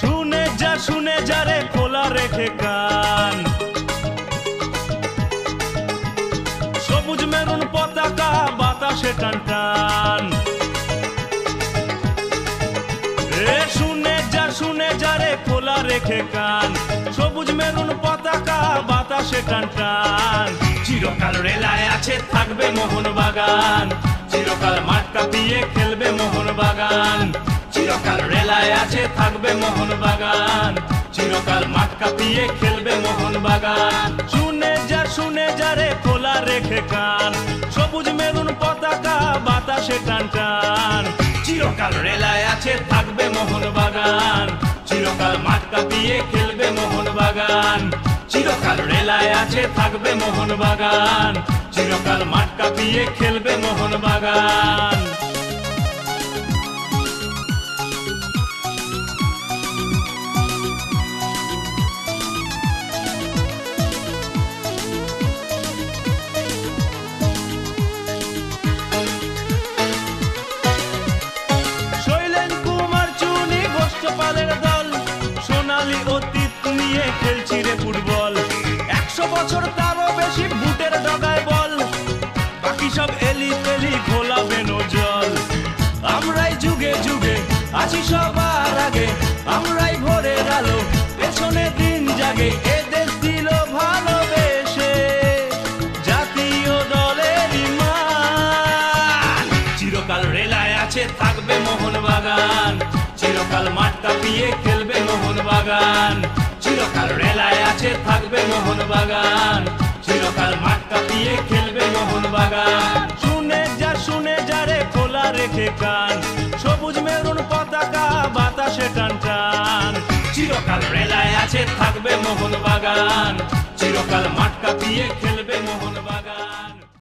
শুনে যা শুনে যা রে খোলা রেখে কান। সবুজ মেরুন পতাকা বাতাসে টান টান। রেখে কান। সবুজ মেরুন পতাকা, বাতাসে টান টান। চিরকাল রেলায় আছে, থাকবে মোহন বাগান। চিরকাল মাঠ কাঁপিয়ে খেলবে মোহন বাগান। চিরকাল রেলায় আছে, থাকবে মোহন বাগান। চিরকাল মাঠ কাঁপিয়ে খেলবে মোহন বাগান। শুনে যা শুনে যা রে, খোলা রেখে কান। সবুজ মেরুন পতাকা, বাতাসে টান টান। চিরকাল রেলায় আছে, থাকবে কাঁপিয়ে খেলবে মোহন বাগান চিরকাল রেলায় আছে, থাকবে মোহন বাগান চিরকাল মাঠ কাঁপিয়ে খেলবে মোহন বাগান বছর তারও বেশি বুটের ডগায় বল। বাকি সব এলি তেলি ঘোলাবে জল। আমরাই যুগে যুগে আছি সবার আগে। আমরাই আলো, পেছনে দিন জাগে। জাতীয় দলের চিরকাল রেলায় আছে থাকবে মোহন বাগান চিরকাল মাঠ কাঁপিয়ে থাকবে মোহন বাগান চিরকাল মাঠ কাঁপিয়ে খেলবে মোহন বাগান শুনে যা শুনে যা রে খোলা রেখে কান। সবুজ মেরুন পতাকা বাতাসে টান টান। চিরকাল রেলায় আছে থাকবে মোহন বাগান চিরকাল মাঠ কাঁপিয়ে খেলবে